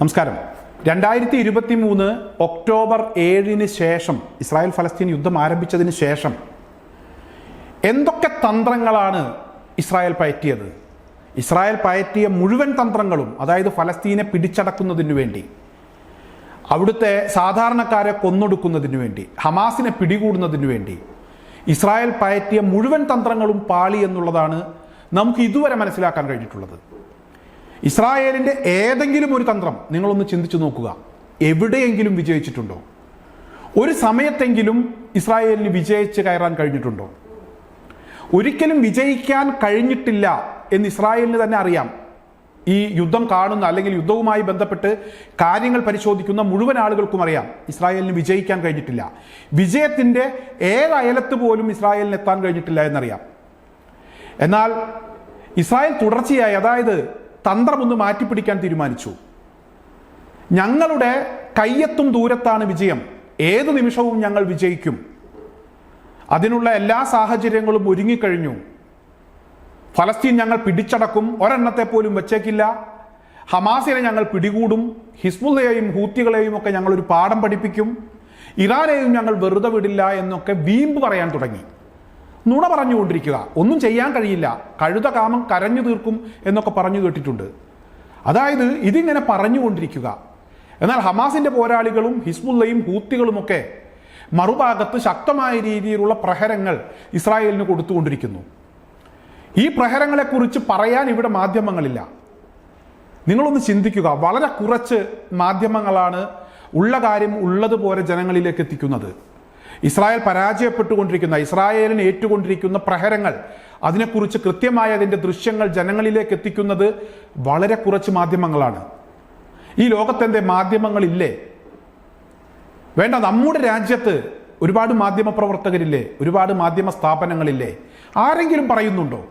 നമസ്കാരം. രണ്ടായിരത്തി ഇരുപത്തി മൂന്ന് ഒക്ടോബർ ഏഴിന് ശേഷം ഇസ്രായേൽ ഫലസ്തീൻ യുദ്ധം ആരംഭിച്ചതിന് ശേഷം എന്തൊക്കെ തന്ത്രങ്ങളാണ് ഇസ്രായേൽ പയറ്റിയത്? ഇസ്രായേൽ പയറ്റിയ മുഴുവൻ തന്ത്രങ്ങളും അതായത് ഫലസ്തീനെ പിടിച്ചടക്കുന്നതിന് വേണ്ടി അവിടുത്തെ സാധാരണക്കാരെ കൊന്നൊടുക്കുന്നതിന് വേണ്ടി ഹമാസിനെ പിടികൂടുന്നതിന് വേണ്ടി ഇസ്രായേൽ പയറ്റിയ മുഴുവൻ തന്ത്രങ്ങളും പാളി എന്നുള്ളതാണ് നമുക്ക് ഇതുവരെ മനസ്സിലാക്കാൻ കഴിഞ്ഞിട്ടുള്ളത്. ഇസ്രായേലിന്റെ ഏതെങ്കിലും ഒരു തന്ത്രം നിങ്ങളൊന്ന് ചിന്തിച്ചു നോക്കുക. എവിടെയെങ്കിലും വിജയിച്ചിട്ടുണ്ടോ? ഒരു സമയത്തെങ്കിലും ഇസ്രായേലിന് വിജയിച്ച് കയറാൻ കഴിഞ്ഞിട്ടുണ്ടോ? ഒരിക്കലും വിജയിക്കാൻ കഴിഞ്ഞിട്ടില്ല എന്ന് ഇസ്രായേലിന് തന്നെ അറിയാം. ഈ യുദ്ധം കാണുന്ന അല്ലെങ്കിൽ യുദ്ധവുമായി ബന്ധപ്പെട്ട് കാര്യങ്ങൾ പരിശോധിക്കുന്ന മുഴുവൻ ആളുകൾക്കും അറിയാം. ഇസ്രായേലിന് വിജയിക്കാൻ കഴിഞ്ഞിട്ടില്ല. വിജയത്തിന്റെ ഏത് അയലത്ത് പോലും ഇസ്രായേലിന് എത്താൻ കഴിഞ്ഞിട്ടില്ല എന്നറിയാം. എന്നാൽ ഇസ്രായേൽ തുടർച്ചയായി അതായത് തന്ത്രമൊന്ന് മാറ്റിപ്പിടിക്കാൻ തീരുമാനിച്ചു. ഞങ്ങളുടെ കയ്യെത്തും ദൂരത്താണ് വിജയം. ഏത് നിമിഷവും ഞങ്ങൾ വിജയിക്കും. അതിനുള്ള എല്ലാ സാഹചര്യങ്ങളും ഒരുങ്ങിക്കഴിഞ്ഞു. ഫലസ്തീൻ ഞങ്ങൾ പിടിച്ചടക്കും. ഒരെണ്ണത്തെ പോലും വെച്ചേക്കില്ല. ഹമാസിനെ ഞങ്ങൾ പിടികൂടും. ഹിസ്ബുള്ളയെയും ഹൂത്തികളെയും ഒക്കെ ഞങ്ങളൊരു പാഠം പഠിപ്പിക്കും. ഇറാനെയും ഞങ്ങൾ വെറുതെ വിടില്ല എന്നൊക്കെ വീമ്പ് പറയാൻ തുടങ്ങി. നുണ പറഞ്ഞുകൊണ്ടിരിക്കുക. ഒന്നും ചെയ്യാൻ കഴിയില്ല. കഴുത കാമം കരഞ്ഞു തീർക്കും എന്നൊക്കെ പറഞ്ഞു കേട്ടിട്ടുണ്ട്. അതായത് ഇതിങ്ങനെ പറഞ്ഞുകൊണ്ടിരിക്കുക. എന്നാൽ ഹമാസിന്റെ പോരാളികളും ഹിസ്ബുള്ളയും ഹൂത്തികളുമൊക്കെ മറുഭാഗത്ത് ശക്തമായ രീതിയിലുള്ള പ്രഹരങ്ങൾ ഇസ്രായേലിന് കൊടുത്തുകൊണ്ടിരിക്കുന്നു. ഈ പ്രഹരങ്ങളെക്കുറിച്ച് പറയാൻ ഇവിടെ മാധ്യമങ്ങളില്ല. നിങ്ങളൊന്ന് ചിന്തിക്കുക. വളരെ കുറച്ച് മാധ്യമങ്ങളാണ് ഉള്ള കാര്യം ഉള്ളതുപോലെ ജനങ്ങളിലേക്ക് എത്തിക്കുന്നത്. ഇസ്രായേൽ പരാജയപ്പെട്ടുകൊണ്ടിരിക്കുന്ന ഇസ്രായേലിന് ഏറ്റുകൊണ്ടിരിക്കുന്ന പ്രഹരങ്ങൾ അതിനെക്കുറിച്ച് കൃത്യമായ അതിന്റെ ദൃശ്യങ്ങൾ ജനങ്ങളിലേക്ക് എത്തിക്കുന്നത് വളരെ കുറച്ച് മാധ്യമങ്ങളാണ്. ഈ ലോകത്തെന്റെ മാധ്യമങ്ങളില്ലേ? വേണ്ട നമ്മുടെ രാജ്യത്ത് ഒരുപാട് മാധ്യമ പ്രവർത്തകരില്ലേ? ഒരുപാട് മാധ്യമ സ്ഥാപനങ്ങളില്ലേ? ആരെങ്കിലും പറയുന്നുണ്ടോ?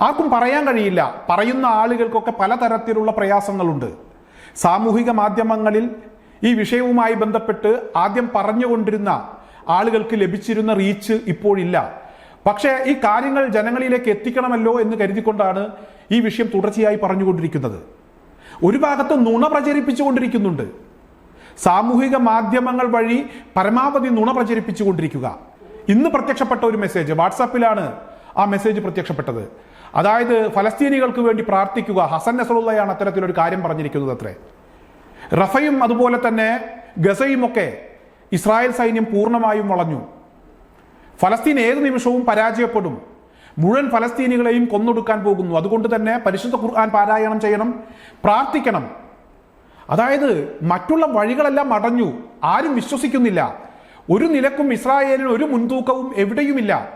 ആർക്കും പറയാൻ കഴിയില്ല. പറയുന്ന ആളുകൾക്കൊക്കെ പലതരത്തിലുള്ള പ്രയാസങ്ങളുണ്ട്. സാമൂഹിക മാധ്യമങ്ങളിൽ ഈ വിഷയവുമായി ബന്ധപ്പെട്ട് ആദ്യം പറഞ്ഞുകൊണ്ടിരുന്ന ആളുകൾക്ക് ലഭിച്ചിരുന്ന റീച്ച് ഇപ്പോഴില്ല. പക്ഷേ ഈ കാര്യങ്ങൾ ജനങ്ങളിലേക്ക് എത്തിക്കണമല്ലോ എന്ന് കരുതിക്കൊണ്ടാണ് ഈ വിഷയം തുടർച്ചയായി പറഞ്ഞുകൊണ്ടിരിക്കുന്നത്. ഒരു ഭാഗത്ത് നുണ പ്രചരിപ്പിച്ചുകൊണ്ടിരിക്കുന്നുണ്ട്. സാമൂഹിക മാധ്യമങ്ങൾ വഴി പരമാവധി നുണ പ്രചരിപ്പിച്ചുകൊണ്ടിരിക്കുക. ഇന്ന് പ്രത്യക്ഷപ്പെട്ട ഒരു മെസ്സേജ് വാട്സാപ്പിലാണ് ആ മെസ്സേജ് പ്രത്യക്ഷപ്പെട്ടത്. അതായത് ഫലസ്തീനികൾക്ക് വേണ്ടി പ്രാർത്ഥിക്കുക ഹസൻ നസറുള്ളയാണ് അത്തരത്തിലൊരു കാര്യം പറഞ്ഞിരിക്കുന്നത് അത്രേ റഫയും അതുപോലെ തന്നെ ഗസയും ഒക്കെ ഇസ്രായേൽ സൈന്യം പൂർണമായും വളഞ്ഞു. ഫലസ്തീൻ ഏത് നിമിഷവും പരാജയപ്പെടും. മുഴുവൻ ഫലസ്തീനികളെയും കൊന്നൊടുക്കാൻ പോകുന്നു. അതുകൊണ്ട് തന്നെ പരിശുദ്ധ ഖുർആൻ പാരായണം ചെയ്യണം പ്രാർത്ഥിക്കണം. അതായത് മറ്റുള്ള വഴികളെല്ലാം അടഞ്ഞു ആരും വിശ്വസിക്കുന്നില്ല. ഒരു നിലക്കും ഇസ്രായേലിന് ഒരു മുൻതൂക്കവും എവിടെയുമില്ല.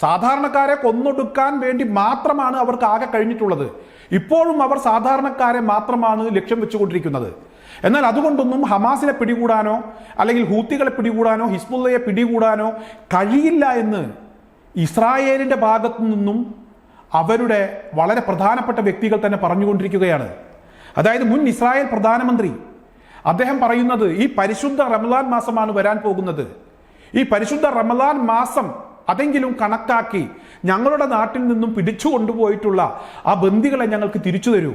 സാധാരണക്കാരെ കൊന്നൊടുക്കാൻ വേണ്ടി മാത്രമാണ് അവർക്ക് ആകെ കഴിഞ്ഞിട്ടുള്ളത്. ഇപ്പോഴും അവർ സാധാരണക്കാരെ മാത്രമാണ് ലക്ഷ്യം വെച്ചുകൊണ്ടിരിക്കുന്നത്. എന്നാൽ അതുകൊണ്ടൊന്നും ഹമാസിനെ പിടികൂടാനോ അല്ലെങ്കിൽ ഹൂത്തികളെ പിടികൂടാനോ ഹിസ്ബുള്ളയെ പിടികൂടാനോ കഴിയില്ല എന്ന് ഇസ്രായേലിന്റെ ഭാഗത്തു നിന്നും അവരുടെ വളരെ പ്രധാനപ്പെട്ട വ്യക്തികൾ തന്നെ പറഞ്ഞുകൊണ്ടിരിക്കുകയാണ്. അതായത് മുൻ ഇസ്രായേൽ പ്രധാനമന്ത്രി. അദ്ദേഹം പറയുന്നത് ഈ പരിശുദ്ധ റമദാൻ മാസമാണ് വരാൻ പോകുന്നത്. ഈ പരിശുദ്ധ റമദാൻ മാസം അതെങ്കിലും കണക്കാക്കി ഞങ്ങളുടെ നാട്ടിൽ നിന്നും പിടിച്ചു കൊണ്ടുപോയിട്ടുള്ള ആ ബന്ദികളെ ഞങ്ങൾക്ക് തിരിച്ചു തരൂ.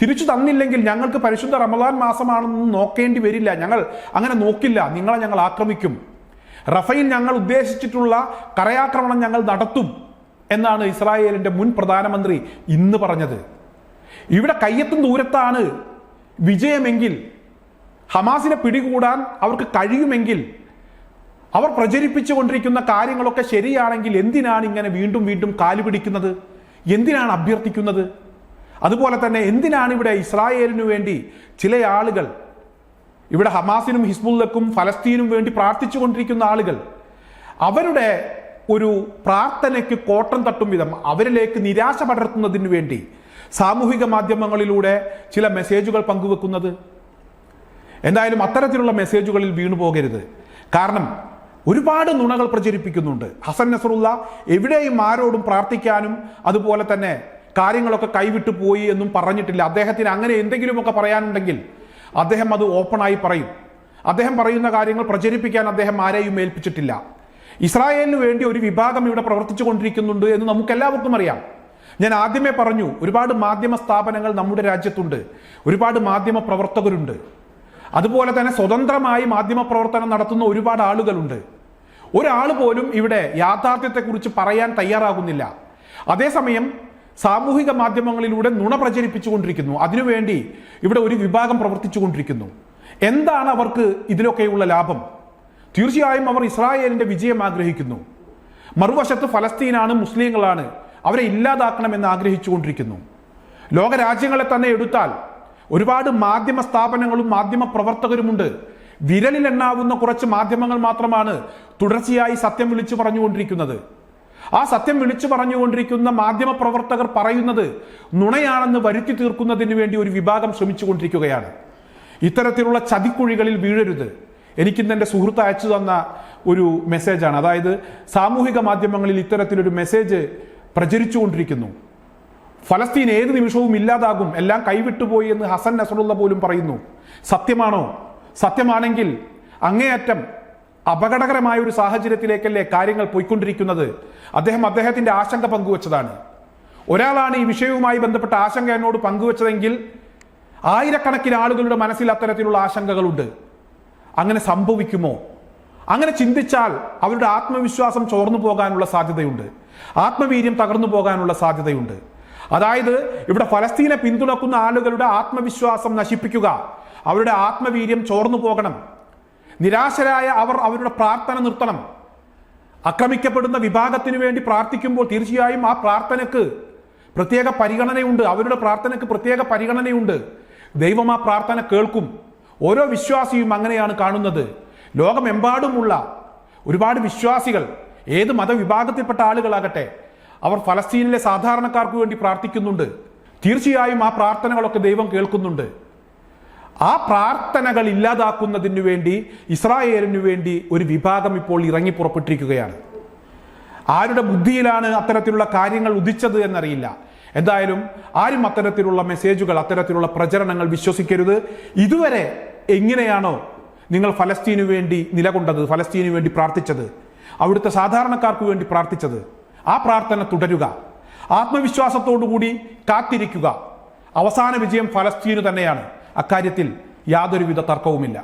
തിരിച്ചു തന്നില്ലെങ്കിൽ ഞങ്ങൾക്ക് പരിശുദ്ധ റമദാൻ മാസമാണെന്ന് നോക്കേണ്ടി വരില്ല. ഞങ്ങൾ അങ്ങനെ നോക്കില്ല. നിങ്ങളെ ഞങ്ങൾ ആക്രമിക്കും. റഫയിൽ ഞങ്ങൾ ഉദ്ദേശിച്ചിട്ടുള്ള കരയാക്രമണം ഞങ്ങൾ നടത്തും എന്നാണ് ഇസ്രായേലിന്റെ മുൻ പ്രധാനമന്ത്രി ഇന്ന് പറഞ്ഞത്. ഇവിടെ കയ്യെത്തും ദൂരത്താണ് വിജയമെങ്കിൽ ഹമാസിനെ പിടികൂടാൻ അവർക്ക് കഴിയുമെങ്കിൽ അവർ പ്രചരിപ്പിച്ചുകൊണ്ടിരിക്കുന്ന കാര്യങ്ങളൊക്കെ ശരിയാണെങ്കിൽ എന്തിനാണ് ഇങ്ങനെ വീണ്ടും വീണ്ടും കാലുപിടിക്കുന്നത് എന്തിനാണ് അഭ്യർത്ഥിക്കുന്നത്? അതുപോലെ തന്നെ എന്തിനാണ് ഇവിടെ ഇസ്രായേലിനു വേണ്ടി ചില ആളുകൾ ഇവിടെ ഹമാസിനും ഹിസ്ബുല്ലക്കും ഫലസ്തീനും വേണ്ടി പ്രാർത്ഥിച്ചു കൊണ്ടിരിക്കുന്ന ആളുകൾ അവരുടെ ഒരു പ്രാർത്ഥനയ്ക്ക് കോട്ടം തട്ടും വിധം അവരിലേക്ക് നിരാശ പടർത്തുന്നതിന് വേണ്ടി സാമൂഹിക മാധ്യമങ്ങളിലൂടെ ചില മെസ്സേജുകൾ പങ്കുവെക്കുന്നത്? എന്തായാലും അത്തരത്തിലുള്ള മെസ്സേജുകളിൽ വീണു പോകരുത്. കാരണം ഒരുപാട് നുണകൾ പ്രചരിപ്പിക്കുന്നുണ്ട്. ഹസൻ നസറുള്ള എവിടെയും ആരോടും പ്രാർത്ഥിക്കാനും അതുപോലെ തന്നെ കാര്യങ്ങളൊക്കെ കൈവിട്ടു പോയി എന്നും പറഞ്ഞിട്ടില്ല. അദ്ദേഹത്തിന് അങ്ങനെ എന്തെങ്കിലുമൊക്കെ പറയാനുണ്ടെങ്കിൽ അദ്ദേഹം അത് ഓപ്പണായി പറയും. അദ്ദേഹം പറയുന്ന കാര്യങ്ങൾ പ്രചരിപ്പിക്കാൻ അദ്ദേഹം ആരെയും ഏൽപ്പിച്ചിട്ടില്ല. ഇസ്രായേലിന് വേണ്ടി ഒരു വിഭാഗം ഇവിടെ പ്രവർത്തിച്ചു കൊണ്ടിരിക്കുന്നുണ്ട് എന്ന് നമുക്ക് എല്ലാവർക്കും അറിയാം. ഞാൻ ആദ്യമേ പറഞ്ഞു ഒരുപാട് മാധ്യമ സ്ഥാപനങ്ങൾ നമ്മുടെ രാജ്യത്തുണ്ട്. ഒരുപാട് മാധ്യമ പ്രവർത്തകരുണ്ട്. അതുപോലെ തന്നെ സ്വതന്ത്രമായി മാധ്യമ പ്രവർത്തനം നടത്തുന്ന ഒരുപാട് ആളുകളുണ്ട്. ഒരാൾ പോലും ഇവിടെ യാഥാർത്ഥ്യത്തെക്കുറിച്ച് പറയാൻ തയ്യാറാകുന്നില്ല. അതേസമയം സാമൂഹിക മാധ്യമങ്ങളിലൂടെ നുണ പ്രചരിപ്പിച്ചുകൊണ്ടിരിക്കുന്നു. അതിനുവേണ്ടി ഇവിടെ ഒരു വിഭാഗം പ്രവർത്തിച്ചുകൊണ്ടിരിക്കുന്നു. എന്താണ് അവർക്ക് ഇതിലൊക്കെയുള്ള ലാഭം? തീർച്ചയായും അവർ ഇസ്രായേലിന്റെ വിജയം ആഗ്രഹിക്കുന്നു. മറുവശത്ത് ഫലസ്തീനാണ് മുസ്ലിങ്ങളാണ് അവരെ ഇല്ലാതാക്കണമെന്ന് ആഗ്രഹിച്ചുകൊണ്ടിരിക്കുന്നു. ലോകരാജ്യങ്ങളെ തന്നെ എടുത്താൽ ഒരുപാട് മാധ്യമ സ്ഥാപനങ്ങളും മാധ്യമ പ്രവർത്തകരുമുണ്ട്. വിരലിലെണ്ണാവുന്ന കുറച്ച് മാധ്യമങ്ങൾ മാത്രമാണ് തുടർച്ചയായി സത്യം വിളിച്ചു പറഞ്ഞുകൊണ്ടിരിക്കുന്നത്. ആ സത്യം വിളിച്ചു പറഞ്ഞുകൊണ്ടിരിക്കുന്ന മാധ്യമ പ്രവർത്തകർ പറയുന്നത് നുണയാണെന്ന് വരുത്തി തീർക്കുന്നതിന് വേണ്ടി ഒരു വിഭാഗം ശ്രമിച്ചുകൊണ്ടിരിക്കുകയാണ്. ഇത്തരത്തിലുള്ള ചതിക്കുഴികളിൽ വീഴരുത്. എനിക്കിന്ന് എന്റെ സുഹൃത്ത് അയച്ചു തന്ന ഒരു മെസ്സേജാണ്. അതായത് സാമൂഹിക മാധ്യമങ്ങളിൽ ഇത്തരത്തിലൊരു മെസ്സേജ് പ്രചരിച്ചുകൊണ്ടിരിക്കുന്നു. ഫലസ്തീൻ ഏത് നിമിഷവും ഇല്ലാതാകും. എല്ലാം കൈവിട്ടുപോയി എന്ന് ഹസൻ നസറുള്ള പോലും പറയുന്നു. സത്യമാണോ? സത്യമാണെങ്കിൽ അങ്ങേയറ്റം അപകടകരമായ ഒരു സാഹചര്യത്തിലേക്കല്ലേ കാര്യങ്ങൾ പോയിക്കൊണ്ടിരിക്കുന്നത്? അദ്ദേഹം അദ്ദേഹത്തിന്റെ ആശങ്ക പങ്കുവച്ചതാണ്. ഒരാളാണ് ഈ വിഷയവുമായി ബന്ധപ്പെട്ട ആശങ്ക എന്നോട് പങ്കുവച്ചതെങ്കിൽ ആയിരക്കണക്കിന് ആളുകളുടെ മനസ്സിൽ അത്തരത്തിലുള്ള ആശങ്കകളുണ്ട്. അങ്ങനെ സംഭവിക്കുമോ? അങ്ങനെ ചിന്തിച്ചാൽ അവരുടെ ആത്മവിശ്വാസം ചോർന്നു പോകാനുള്ള സാധ്യതയുണ്ട്. ആത്മവീര്യം തകർന്നു പോകാനുള്ള സാധ്യതയുണ്ട്. അതായത് ഇവിടെ ഫലസ്തീനെ പിന്തുണക്കുന്ന ആളുകളുടെ ആത്മവിശ്വാസം നശിപ്പിക്കുക അവരുടെ ആത്മവീര്യം ചോർന്നു പോകണം. നിരാശരായ അവർ അവരുടെ പ്രാർത്ഥന നിർത്തണം. ആക്രമിക്കപ്പെടുന്ന വിഭാഗത്തിനു വേണ്ടി പ്രാർത്ഥിക്കുമ്പോൾ തീർച്ചയായും ആ പ്രാർത്ഥനയ്ക്ക് പ്രത്യേക പരിഗണനയുണ്ട്. അവരുടെ പ്രാർത്ഥനയ്ക്ക് പ്രത്യേക പരിഗണനയുണ്ട്. ദൈവം ആ പ്രാർത്ഥന കേൾക്കും. ഓരോ വിശ്വാസിയും അങ്ങനെയാണ് കാണുന്നത്. ലോകമെമ്പാടുമുള്ള ഒരുപാട് വിശ്വാസികൾ ഏത് മതവിഭാഗത്തിൽപ്പെട്ട ആളുകളാകട്ടെ അവർ ഫലസ്തീനിലെ സാധാരണക്കാർക്ക് വേണ്ടി പ്രാർത്ഥിക്കുന്നുണ്ട്. തീർച്ചയായും ആ പ്രാർത്ഥനകളൊക്കെ ദൈവം കേൾക്കുന്നുണ്ട്. ആ പ്രാർത്ഥനകൾ ഇല്ലാതാക്കുന്നതിനു വേണ്ടി ഇസ്രായേലിനു വേണ്ടി ഒരു വിഭാഗം ഇപ്പോൾ ഇറങ്ങി പുറപ്പെട്ടിരിക്കുകയാണ്. ആരുടെ ബുദ്ധിയിലാണ് അത്തരത്തിലുള്ള കാര്യങ്ങൾ ഉദിച്ചത് എന്നറിയില്ല. എന്തായാലും ആരും അത്തരത്തിലുള്ള മെസ്സേജുകൾ അത്തരത്തിലുള്ള പ്രചരണങ്ങൾ വിശ്വസിക്കരുത്. ഇതുവരെ എങ്ങനെയാണോ നിങ്ങൾ ഫലസ്തീനു വേണ്ടി നിലകൊണ്ടത് ഫലസ്തീനു വേണ്ടി പ്രാർത്ഥിച്ചത് അവിടുത്തെ സാധാരണക്കാർക്ക് വേണ്ടി പ്രാർത്ഥിച്ചത് ആ പ്രാർത്ഥന തുടരുക. ആത്മവിശ്വാസത്തോടുകൂടി കാത്തിരിക്കുക. അവസാന വിജയം ഫലസ്തീനു തന്നെയാണ്. അക്കാര്യത്തിൽ യാതൊരുവിധ തർക്കവുമില്ല